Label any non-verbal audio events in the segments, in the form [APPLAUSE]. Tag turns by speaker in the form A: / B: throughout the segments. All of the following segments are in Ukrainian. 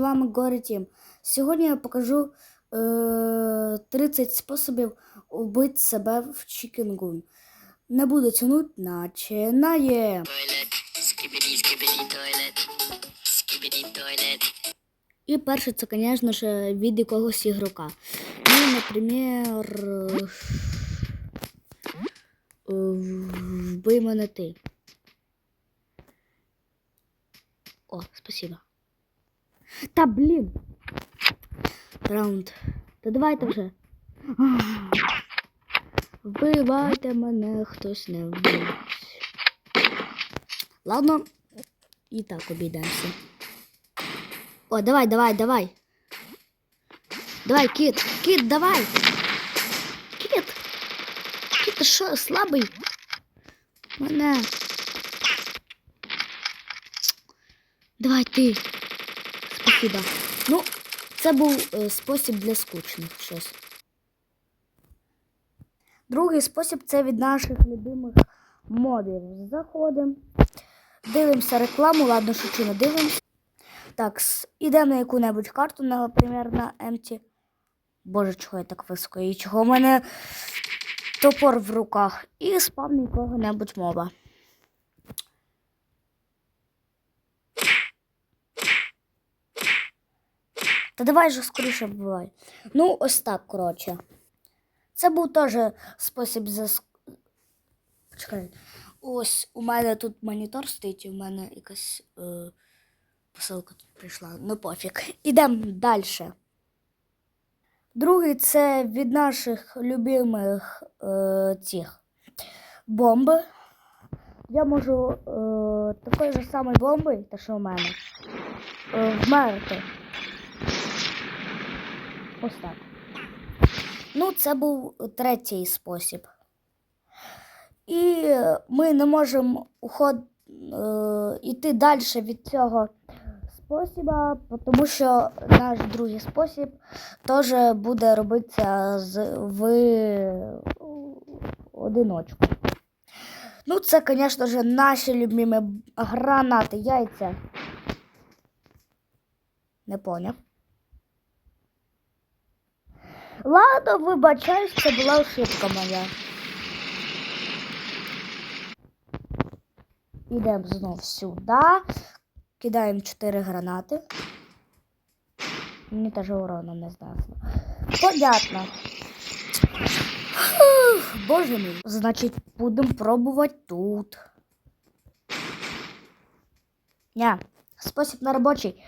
A: З вами Горі. Сьогодні я покажу е, 30 способів убити себе в Чікінгун. Не буду тянуть,
B: skibbity.
A: І перше, це, звісно ж, від якогось ігрока. Ну, наприклад, е, вбий мене ти. О, спасибо. Та блін. Раунд. Та давайте вже. Вбивайте мене, хтось не вбив. Ладно, і так обійдемося. О, давай, давай, давай. Давай, кіт, кіт, давай. Кіт. Кіт, ти що, слабий? Мене. Давай ти. Спасибо. Ну, це був е, спосіб для скучних щось. Другий спосіб це від наших любимих модів. Заходимо, дивимося рекламу, ладно, шучу, не дивимося. Так, ідемо на яку-небудь карту, наприклад, на Empty. Боже, чого я так високо? І чого в мене топор в руках. І спам якого-небудь моба. Та давай же скоріше вбивай. Ну, ось так, коротше. Це був теж спосіб за. Чекай. Ось у мене тут монітор стоїть, і у мене якась е, посилка тут прийшла. Ну пофіг. Ідемо далі. Другий це від наших любимих е, цих бомби. Я можу е, такою ж самою бомбою, те, що у мене, е, вмерти. Ось так. Ну, це був третій спосіб. І ми не можемо уход, е, йти далі від цього спосіба, тому що наш другий спосіб теж буде робитися з, в одиночку. Ну, це, звісно ж, наші любимі гранати, яйця. Не поняв. Ладно, вибачаюсь, це була ошибка моя. Ідемо знов сюди. Кидаємо 4 гранати. Мені теж урону не знесло. Понятно. Боже мій. Значить, будемо пробувати тут. Ня, спосіб на робочий.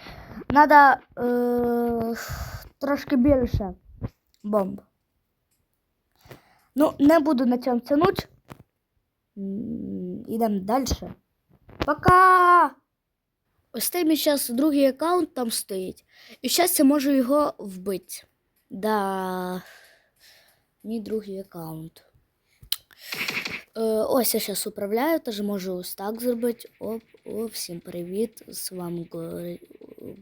A: Надо е, трошки більше бомб. Ну, не буду на цьому тянуть. Ідемо далі. Пока! Ось цей мій зараз другий аккаунт там стоїть. І зараз я можу його вбити. Да. Мій другий аккаунт. Е, ось я зараз управляю, теж можу ось так зробити. Оп, о, всім привіт. З вами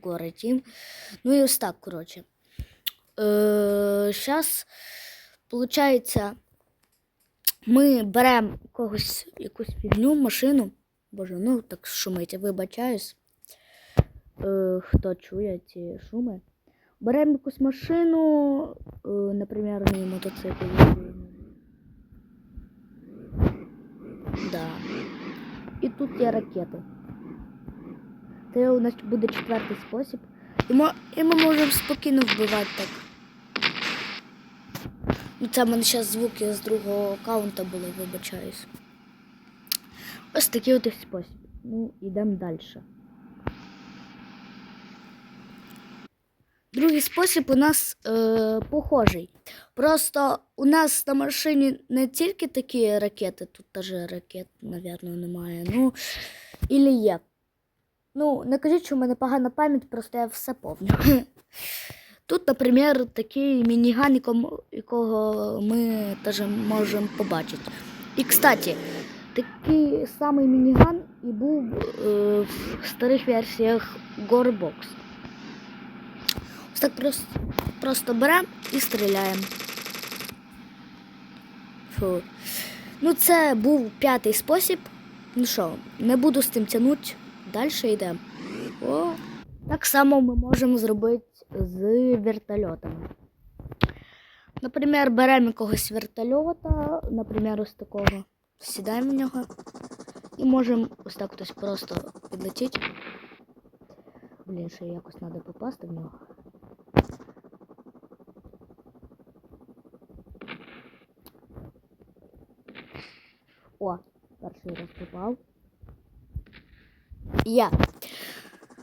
A: Горе Тім. Ну і ось так, коротше. Е, зараз, виходить, ми беремо когось, якусь фігню, машину. Боже, ну так шумить, я вибачаюсь. Е, хто чує ці шуми? Беремо якусь машину, е, наприклад, мій мотоцикл. Да. І тут є ракети. Це у нас буде четвертий спосіб. І ми, і ми можемо спокійно вбивати так. Ну, це в мене зараз звуки з другого аккаунта були, вибачаюсь. Ось такий от спосіб. Ну, йдемо далі. Другий спосіб у нас е, похожий. Просто у нас на машині не тільки такі ракети, тут теж ракет, мабуть, немає. Ну, ілі є. Ну, не кажіть, що в мене погана пам'ять, просто я все пам'ятаю. [LAUGHS] Тут, наприклад, такий мініган, якого ми теж можемо побачити. І, кстати, такий самий мініган і був е, в старих версіях Gorebox. Ось так просто, просто беремо і стріляємо. Фу. Ну, це був п'ятий спосіб. Ну що, не буду з цим тягнути. Далі йдемо. Так само ми можемо зробити з вертольотами. Наприклад, беремо якогось вертольота, наприклад, ось такого, сідаємо в нього і можемо ось так ось просто підлетіти. Блін, ще якось треба попасти в нього. О, перший раз попав. Я.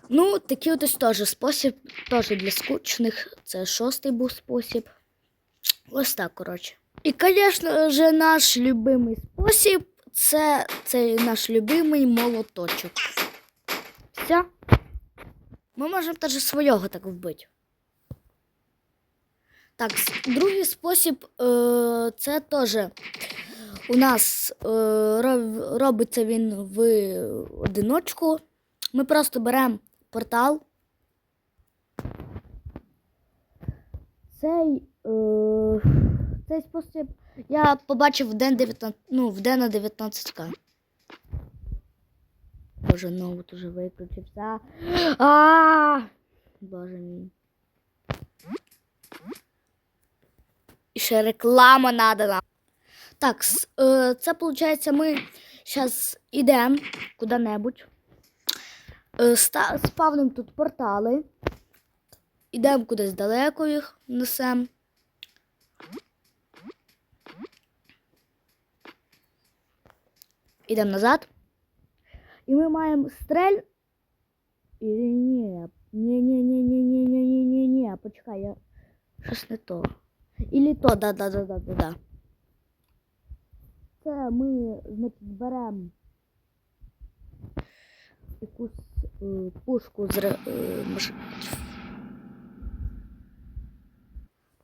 A: Ну, такий от ось теж спосіб, теж для скучних. Це шостий був спосіб. Ось так, коротше. І, звісно ж, наш любимий спосіб це цей наш любимий молоточок. Все. Ми можемо теж свого так вбити. Так, другий спосіб е, це теж у нас е, робиться він в одиночку. Ми просто беремо портал. Цей, е, цей спосіб я побачив в день 19, ну, в день на 19к. Боже, ноут уже виключився. А! Боже мій. І ще реклама надана. Так, е, це виходить, ми зараз йдемо куди-небудь. Е, спавнимо тут портали. Ідемо кудись далеко їх несемо. Ідемо назад. І ми маємо стрель. Или ні. Ні, ні, ні, ні, ні, ні, ні, ні, ні. Почекай, я щось не то. Или то, да, да, да, да, да, да. Це ми, значить, беремо якусь е, пушку з е, маш...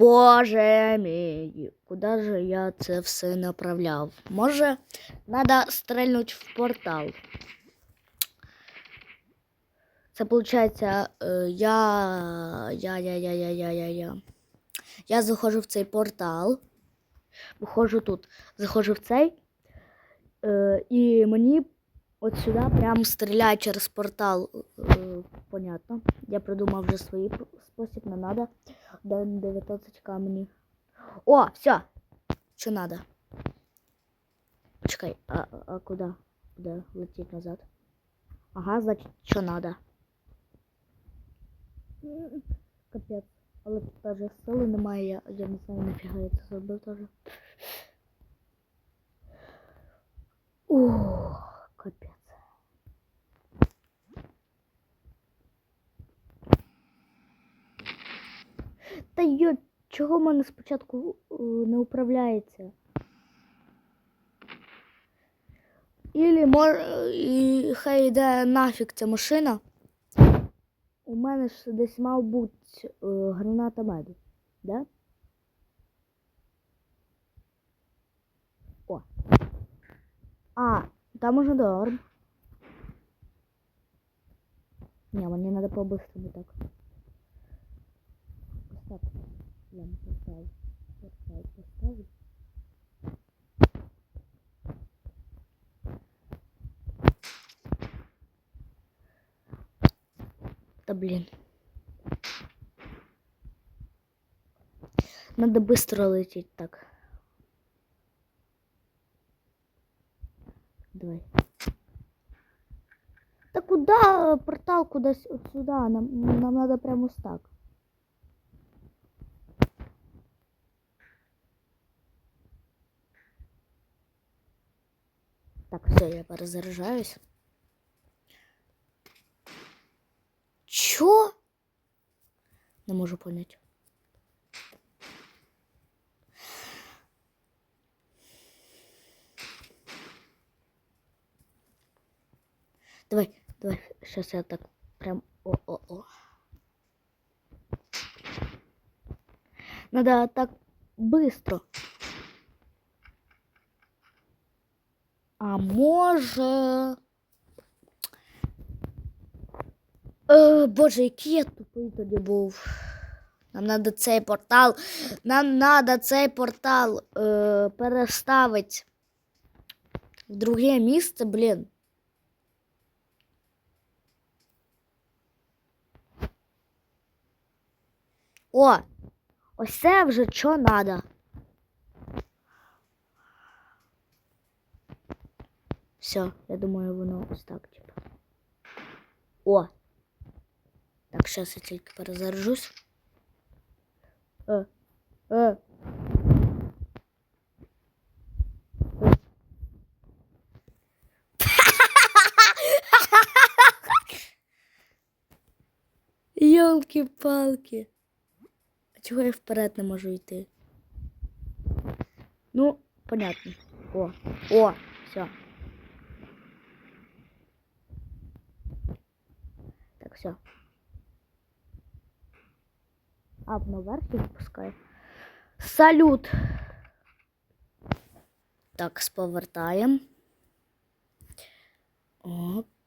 A: Боже мій, куди же я це все направляв? Може, треба стрельнути в портал. Це виходить, е, я, я, я, я, я, я, я, я. Я заходжу в цей портал. Виходжу тут, заходжу в цей. Е, і мені от сюди прямо стріляє через портал. Е, понятно. Я придумав вже свій спосіб, не треба. День 19 камені. О, все. Що надо? Чекай, а, а, куди? Куди летіть назад? Ага, значить, що надо. Капець. Але тут теж сили немає, я, я не знаю, нафіга я це зробив теж. Ух, капець. Та йо, чого в мене спочатку е, не управляється? Ілі мор... і хай йде нафіг ця машина. У мене ж десь мав бути е, граната меду, да? О. А, там уже норм. Не, мне надо по-быстрому так. Поставь. Ладно, поставь. Поставь, поставь. Да блин. Надо быстро лететь так. Давай. Да куда портал куда вот сюда? Нам, нам надо прямо вот так. Так, все, я перезаряжаюсь. Чё? Не можу понять. Давай, Щас я так прям о-о-о. Надо так быстро. А може. Е, Боже, який я тупий тоді був. Нам надо цей портал. Нам надо цей портал е, переставити в друге місце, блін. О! Ось це вже що надо. Все, я думаю, воно ось так, типа. О! Так, зараз я тільки перезаряжусь. Е, е. Йолки-палки. Чого я вперед не можу йти? Ну, понятно. О, о, все. Так, все. А, наверх я спускаю. Салют. Так, сповертаємо. Оп.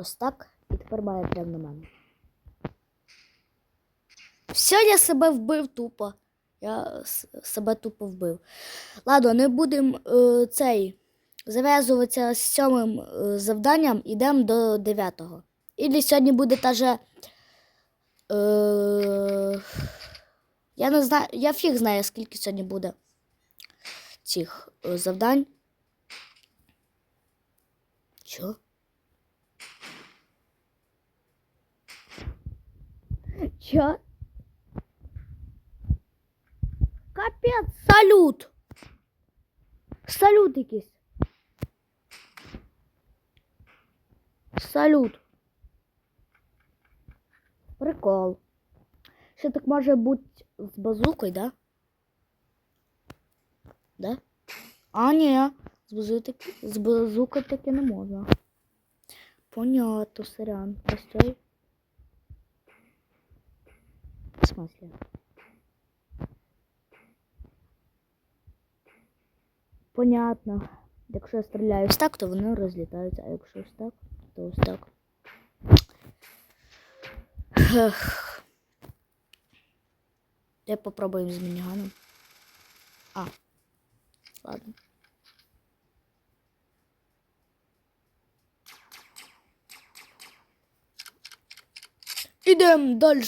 A: Ось так. І тепер має прямо на мене. Все, я себе вбив тупо. Я себе тупо вбив. Ладно, не будемо е, цей зав'язуватися з сьомим е, завданням, йдемо до дев'ятого. Ілі сьогодні буде та же. Е, я не знаю, я фіг знаю, скільки сьогодні буде цих е, завдань. Чо? Чо? Капець, салют! Салют якийсь. Салют. Прикол. Ще так може бути з базукою, да? Да? А, ні, з базукою таки, з базукою таки не можна. Понятно, сорян. Постой. В смысле? Понятно. Якщо я стріляю ось так, то вони розлітаються, а якщо ось так, то ось так. Ех. Я попробуємо з мініганом. А. Ладно. Ідемо далі.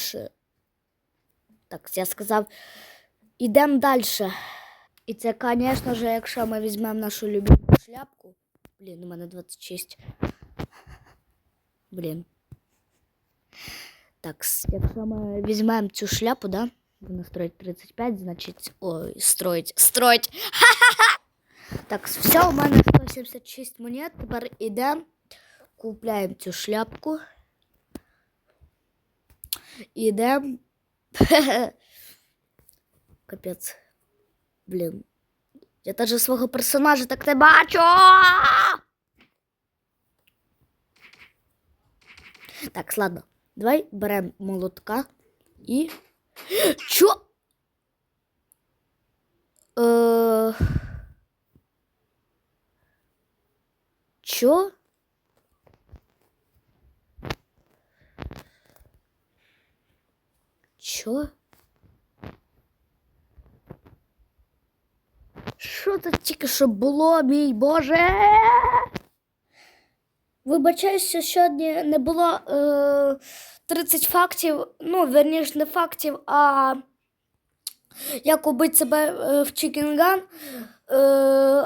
A: Так, я сказав, ідемо далі. І це, звісно ж, якщо ми візьмемо нашу любиму шляпку. Блін, у мене 26. Блін. Так, с- якщо ми візьмемо цю шляпу, да? Вона строїть 35, значить. Ой, строїть. Строїть! Ха-ха-ха! [LAUGHS] Так, все, у мене 176 монет. Тепер ідемо, купляємо цю шляпку. Ідемо. [LAUGHS] Капець. Блін. Я даже свого персонажа так не бачу. Так, ладно. Давай беремо молотка і. [GASPS] Чо? Е... Чо? Що це тільки що було, мій Боже? Вибачаюся, сьогодні не було е, 30 фактів, ну, верніше, не фактів, а як убити себе е, в Чікінган. Е,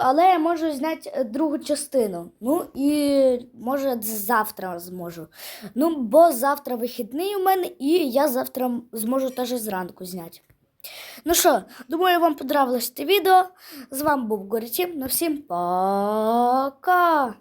A: але я можу зняти другу частину. Ну і може завтра зможу. Ну, бо завтра вихідний у мене, і я завтра зможу теж зранку зняти. Ну що, думаю, вам понравилось це відео. З вами був Горячим. На всім пока!